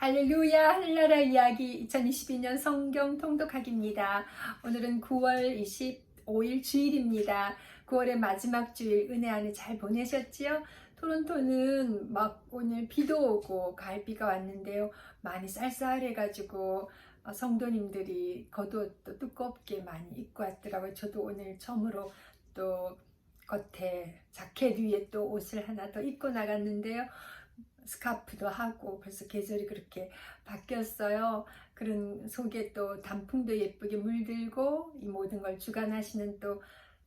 할렐루야 한나라 이야기 2022년 성경 통독하기입니다. 오늘은 9월 25일 주일입니다. 9월의 마지막 주일 은혜 안에 잘 보내셨지요? 토론토는 막 오늘 비도 오고 가을비가 왔는데요. 많이 쌀쌀해가지고 어, 성도님들이 겉옷도 두껍게 많이 입고 왔더라고요. 저도 오늘 처음으로 또 겉에 자켓 위에 또 옷을 하나 더 입고 나갔는데요. 스카프도 하고 벌써 계절이 그렇게 바뀌었어요. 그런 속에 또 단풍도 예쁘게 물들고 이 모든 걸 주관하시는 또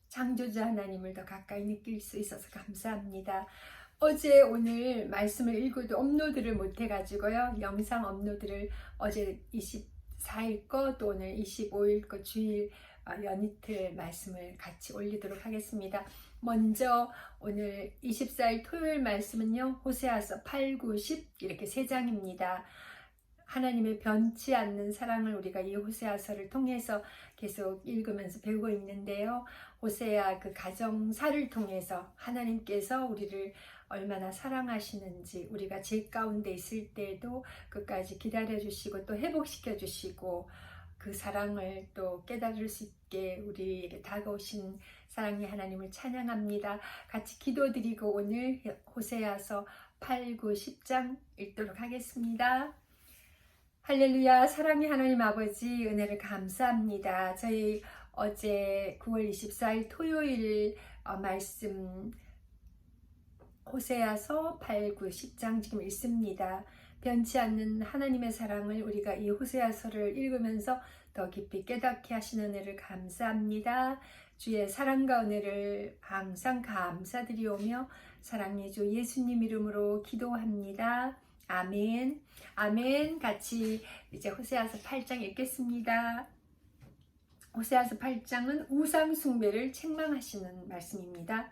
창조자 하나님을 더 가까이 느낄 수 있어서 감사합니다. 어제 오늘 말씀을 읽어도 업로드를 못 해가지고요. 영상 업로드를 어제 24일 거 또 오늘 25일 거 주일 어, 연이틀 말씀을 같이 올리도록 하겠습니다. 먼저 오늘 24일 토요일 말씀은요. 호세아서 8, 9, 10 이렇게 세 장입니다. 하나님의 변치 않는 사랑을 우리가 이 호세아서를 통해서 계속 읽으면서 배우고 있는데요. 호세아 그 가정사를 통해서 하나님께서 우리를 얼마나 사랑하시는지 우리가 죄 가운데 있을 때도 끝까지 기다려 주시고 또 회복시켜 주시고 그 사랑을 또 깨달을 수 있게 우리에게 다가오신 사랑의 하나님을 찬양합니다. 같이 기도드리고 오늘 호세아서 8, 9, 10장 읽도록 하겠습니다. 할렐루야 사랑의 하나님 아버지 은혜를 감사합니다. 저희 어제 9월 24일 토요일 어, 말씀 호세아서 8, 9, 10장 지금 읽습니다. 변치 않는 하나님의 사랑을 우리가 이 호세아서를 읽으면서 더 깊이 깨닫게 하시는 은혜를 감사합니다. 주의 사랑과 은혜를 항상 감사드리오며 사랑의 주 예수님 이름으로 기도합니다. 아멘. 아멘. 같이 이제 호세아서 8장 읽겠습니다. 호세아서 8장은 우상 숭배를 책망하시는 말씀입니다.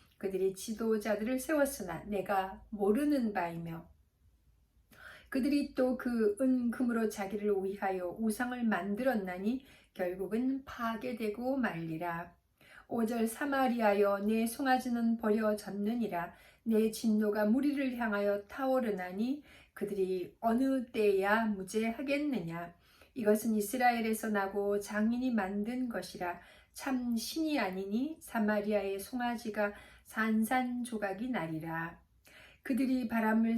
그들이 지도자들을 세웠으나 내가 모르는 바이며 그들이 또 그 은금으로 자기를 위하여 우상을 만들었나니 결국은 파괴되고 말리라. 5절 사마리아여 내 송아지는 버려졌느니라. 내 진노가 무리를 향하여 타오르나니 그들이 어느 때야 무죄하겠느냐. 이것은 이스라엘에서 나고 장인이 만든 것이라. 참 신이 아니니 사마리아의 송아지가 산산조각이 나리라. 그들이 바람을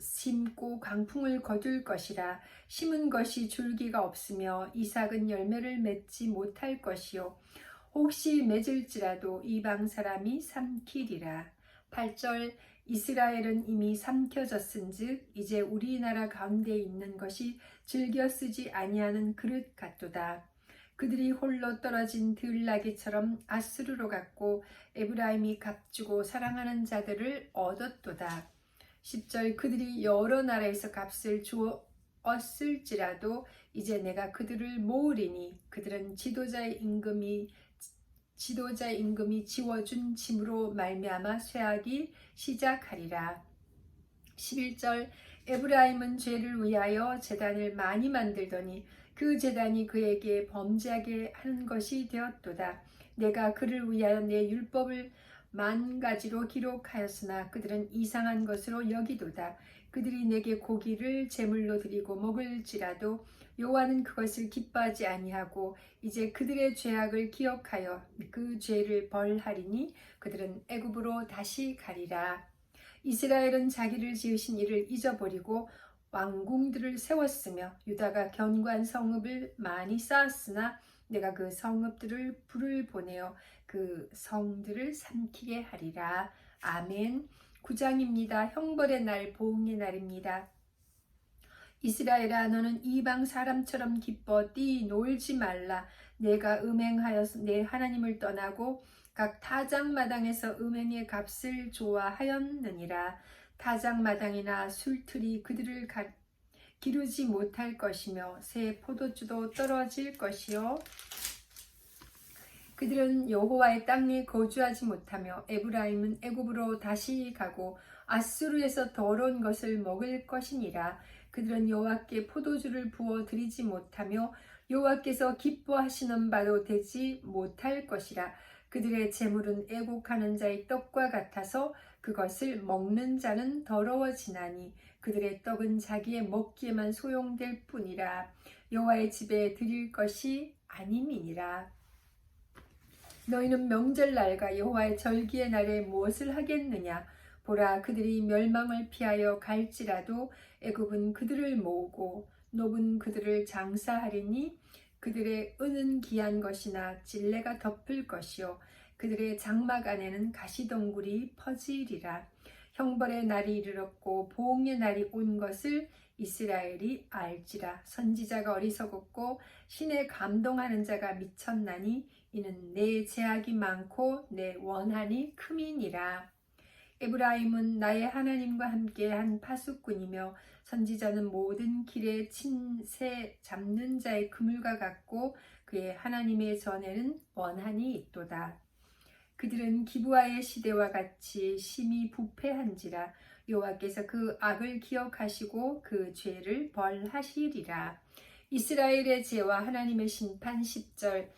심고 강풍을 거둘 것이라. 심은 것이 줄기가 없으며 이삭은 열매를 맺지 못할 것이요. 혹시 맺을지라도 이방 사람이 삼키리라. 8절 이스라엘은 이미 삼켜졌은즉 이제 우리나라 가운데 있는 것이 즐겨 쓰지 아니하는 그릇 같도다. 그들이 홀로 떨어진 들나귀처럼 아스르로 갔고 에브라임이 값주고 사랑하는 자들을 얻었도다. 10절 그들이 여러 나라에서 값을 주었을지라도 이제 내가 그들을 모으리니 그들은 지도자의 임금이 지도자의 임금이 지워준 짐으로 말미암아 쇠하기 시작하리라. 11절 에브라임은 죄를 위하여 재단을 많이 만들더니 그 재단이 그에게 범죄하게 하는 것이 되었도다. 내가 그를 위하여 내 율법을 만 가지로 기록하였으나 그들은 이상한 것으로 여기도다. 그들이 내게 고기를 제물로 드리고 먹을지라도 여호와는 그것을 기뻐하지 아니하고 이제 그들의 죄악을 기억하여 그 죄를 벌하리니 그들은 애굽으로 다시 가리라. 이스라엘은 자기를 지으신 이를 잊어버리고 왕궁들을 세웠으며 유다가 견고한 성읍을 많이 쌓았으나 내가 그 성읍들을 불을 보내어 그 성들을 삼키게 하리라. 아멘. 9장입니다. 형벌의 날, 보응의 날입니다. 이스라엘아 너는 이방 사람처럼 기뻐 뛰 놀지 말라 내가 음행하여서 내 하나님을 떠나고 각 타작 마당에서 음행의 값을 좋아하였느니라 타작마당이나 술틀이 그들을 가, 기르지 못할 것이며 새 포도주도 떨어질 것이요. 그들은 여호와의 땅에 거주하지 못하며 에브라임은 애굽으로 다시 가고 아수르에서 더러운 것을 먹을 것이니라. 그들은 여호와께 포도주를 부어 드리지 못하며 여호와께서 기뻐하시는 바도 되지 못할 것이라. 그들의 재물은 애국하는 자의 떡과 같아서 그것을 먹는 자는 더러워지나니 그들의 떡은 자기의 먹기에만 소용될 뿐이라 여호와의 집에 드릴 것이 아님이니라. 너희는 명절날과 여호와의 절기의 날에 무엇을 하겠느냐? 보라 그들이 멸망을 피하여 갈지라도 애굽은 그들을 모으고 노은 그들을 장사하리니 그들의 은은 귀한 것이나 진레가 덮을 것이요 그들의 장막 안에는 가시덩굴이 퍼지리라. 형벌의 날이 이르렀고 보응의 날이 온 것을 이스라엘이 알지라. 선지자가 어리석었고 신에 감동하는 자가 미쳤나니 이는 내 제약이 많고 내 원한이 크민이라. 에브라임은 나의 하나님과 함께 한 파수꾼이며 선지자는 모든 길에 친새 잡는 자의 그물과 같고 그의 하나님의 전에는 원한이 있도다. 그들은 기부아의 시대와 같이 심히 부패한지라 여호와께서 그 악을 기억하시고 그 죄를 벌하시리라. 이스라엘의 죄와 하나님의 심판 10절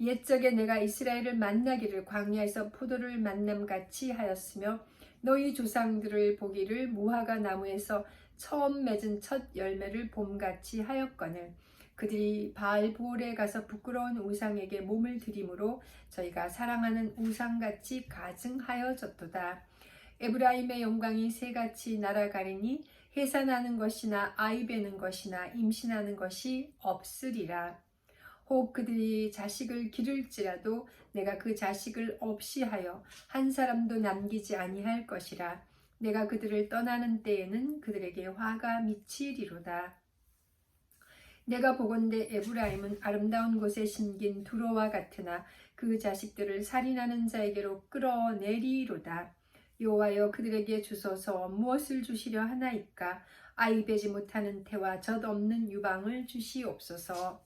옛적에 내가 이스라엘을 만나기를 광야에서 포도를 만남 같이 하였으며 너희 조상들을 보기를 무화과 나무에서 처음 맺은 첫 열매를 봄같이 하였거늘 그들이 바알볼에 가서 부끄러운 우상에게 몸을 들이므로 저희가 사랑하는 우상같이 가증하여졌도다. 에브라임의 영광이 새같이 날아가리니 해산하는 것이나 아이 베는 것이나 임신하는 것이 없으리라. 혹 그들이 자식을 기를지라도 내가 그 자식을 없이 하여 한 사람도 남기지 아니할 것이라. 내가 그들을 떠나는 때에는 그들에게 화가 미치리로다. 내가 보건대 에브라임은 아름다운 곳에 심긴 두로와 같으나 그 자식들을 살인하는 자에게로 끌어내리로다. 여호와여 그들에게 주소서 무엇을 주시려 하나이까 아이 베지 못하는 태와 젖 없는 유방을 주시옵소서.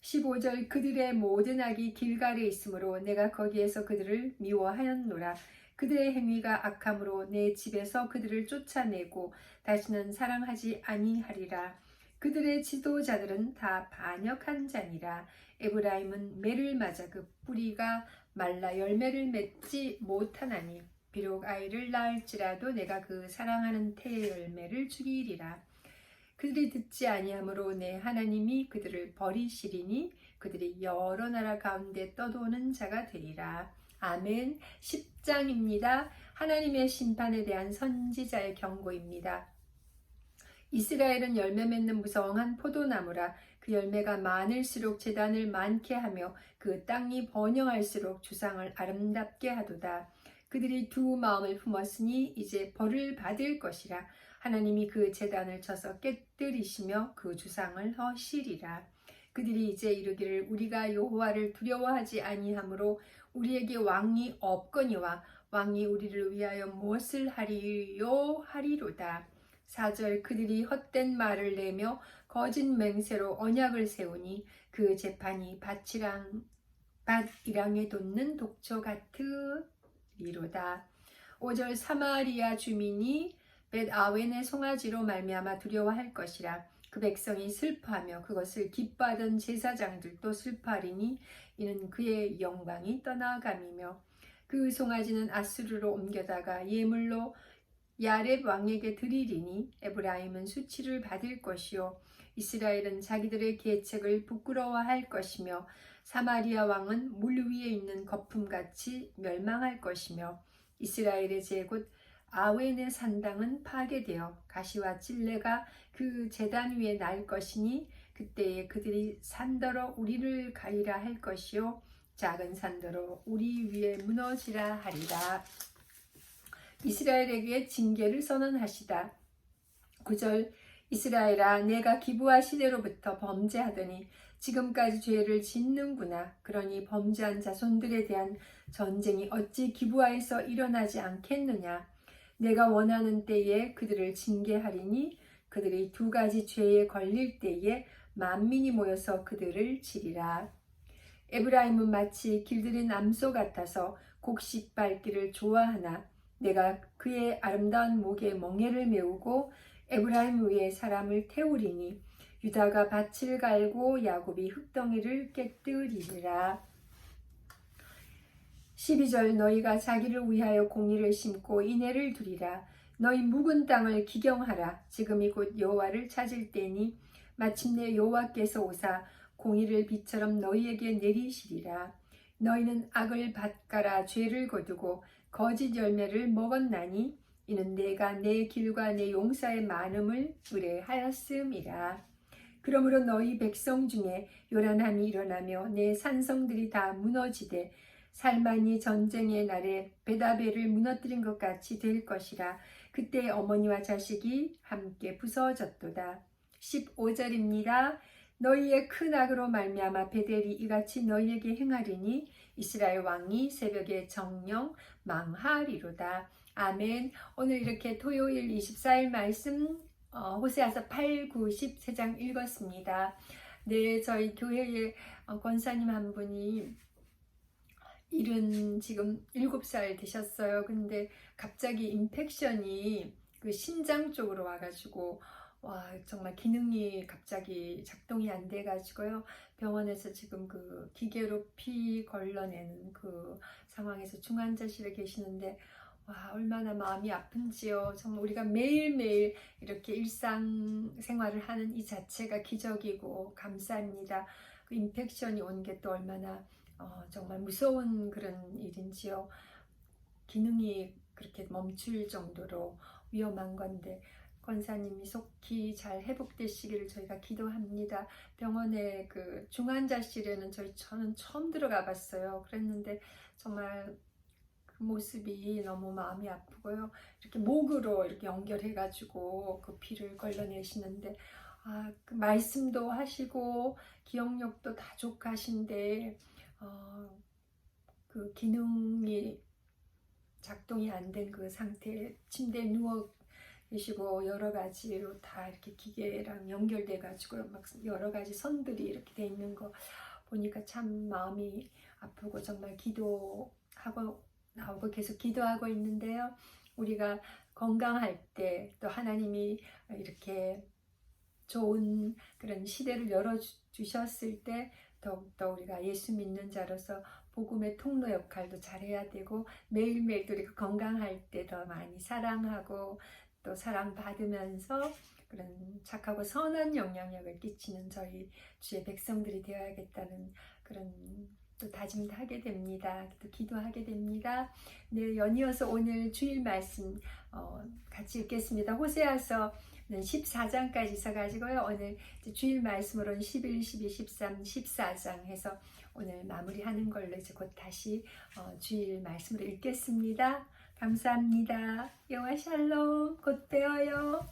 15절 그들의 모든 악이 길갈에 있으므로 내가 거기에서 그들을 미워하였노라. 그들의 행위가 악함으로 내 집에서 그들을 쫓아내고 다시는 사랑하지 아니하리라. 그들의 지도자들은 다 반역한 자니라. 에브라임은 매를 맞아 그 뿌리가 말라 열매를 맺지 못하나니 비록 아이를 낳을지라도 내가 그 사랑하는 태의 열매를 죽이리라. 그들이 듣지 아니하므로 내 하나님이 그들을 버리시리니 그들이 여러 나라 가운데 떠도는 자가 되리라. 아멘. 10장입니다. 하나님의 심판에 대한 선지자의 경고입니다. 이스라엘은 열매 맺는 무성한 포도나무라 그 열매가 많을수록 재단을 많게 하며 그 땅이 번영할수록 주상을 아름답게 하도다. 그들이 두 마음을 품었으니 이제 벌을 받을 것이라 하나님이 그 재단을 쳐서 깨뜨리시며 그 주상을 허시리라. 그들이 이제 이르기를 우리가 여호와를 두려워하지 아니하므로 우리에게 왕이 없거니와 왕이 우리를 위하여 무엇을 하리요 하리로다. 4절 그들이 헛된 말을 내며 거짓 맹세로 언약을 세우니 그 재판이 밭이랑 밭이랑에 돋는 독초 같으리로다. 5절 사마리아 주민이 벳 아웬의 송아지로 말미암아 두려워할 것이라 그 백성이 슬퍼하며 그것을 기뻐하던 제사장들도 슬퍼하리니 이는 그의 영광이 떠나감이며 그 송아지는 아수르로 옮겨다가 예물로 야렙 왕에게 드리리니 에브라임은 수치를 받을 것이요 이스라엘은 자기들의 계책을 부끄러워할 것이며 사마리아 왕은 물 위에 있는 거품같이 멸망할 것이며 이스라엘의 제곧 아웬의 산당은 파괴되어 가시와 찔레가 그 재단 위에 날 것이니 그때에 그들이 산더러 우리를 가리라 할 것이요 작은 산더러 우리 위에 무너지라 하리라. 이스라엘에게 징계를 선언하시다. 9절 이스라엘아 내가 기부하 시대로부터 범죄하더니 지금까지 죄를 짓는구나. 그러니 범죄한 자손들에 대한 전쟁이 어찌 기부하에서 일어나지 않겠느냐. 내가 원하는 때에 그들을 징계하리니 그들이 두 가지 죄에 걸릴 때에 만민이 모여서 그들을 치리라. 에브라임은 마치 길들인 암소 같아서 곡식 밟기를 좋아하나 내가 그의 아름다운 목에 멍에를 메우고 에브라임 위에 사람을 태우리니 유다가 밭을 갈고 야곱이 흙덩이를 깨뜨리리라. 12절 너희가 자기를 위하여 공의를 심고 인애를 두리라. 너희 묵은 땅을 기경하라. 지금이 곧 여호와를 찾을 때니 마침내 여호와께서 오사 공의를 비처럼 너희에게 내리시리라. 너희는 악을 밭가라 죄를 거두고 거짓 열매를 먹었나니 이는 내가 내 길과 내 용사의 많음을 의뢰하였음이라. 그러므로 너희 백성 중에 요란함이 일어나며 내 산성들이 다 무너지되 살만이 전쟁의 날에 베다베를 무너뜨린 것 같이 될 것이라. 그때 어머니와 자식이 함께 부서졌도다. 15절입니다. 너희의 큰 악으로 말미암아 베델이 이같이 너희에게 행하리니 이스라엘 왕이 새벽에 정령 망하리로다. 아멘. 오늘 이렇게 토요일 24일 말씀 어, 호세아서 8, 9, 10세장 읽었습니다. 네, 저희 교회에 어, 권사님 한 분이 일은 지금 7살 되셨어요. 근데 갑자기 인펙션이 그 신장 쪽으로 와가지고 와 정말 기능이 갑자기 작동이 안 돼가지고요. 병원에서 지금 그 기계로 피 걸러내는 그 상황에서 중환자실에 계시는데 와 얼마나 마음이 아픈지요. 정말 우리가 매일매일 이렇게 일상 생활을 하는 이 자체가 기적이고 감사합니다. 그 인펙션이 온 게 또 얼마나 어, 정말 무서운 그런 일인지요 기능이 그렇게 멈출 정도로 위험한 건데 권사님이 속히 잘 회복되시기를 저희가 기도합니다. 병원의 그 중환자실에는 저희 저는 처음 들어가 봤어요. 그랬는데 정말 그 모습이 너무 마음이 아프고요. 이렇게 목으로 이렇게 연결해 가지고 그 피를 걸러내시는데 아, 그 말씀도 하시고 기억력도 다족하신데 어, 그 기능이 작동이 안 된 그 상태 침대에 누워 계시고 여러 가지로 다 이렇게 기계랑 연결돼 가지고 막 여러 가지 선들이 이렇게 돼 있는 거 보니까 참 마음이 아프고 정말 기도하고 나오고 계속 기도하고 있는데요. 우리가 건강할 때 또 하나님이 이렇게 좋은 그런 시대를 열어 주셨을 때 더욱더 우리가 예수 믿는 자로서 복음의 통로 역할도 잘해야 되고 매일매일 우리가 건강할 때 더 많이 사랑하고 또 사랑받으면서 그런 착하고 선한 영향력을 끼치는 저희 주의 백성들이 되어야겠다는 그런 또 다짐도 하게 됩니다. 또 기도하게 됩니다. 네, 연이어서 오늘 주일 말씀 어, 같이 읽겠습니다. 호세아서 14장까지 있어가지고요. 오늘 주일 말씀으로는 11, 12, 13, 14장 해서 오늘 마무리하는 걸로 이제 곧 다시 어, 주일 말씀으로 읽겠습니다. 감사합니다. 영화 샬롬 곧 배워요.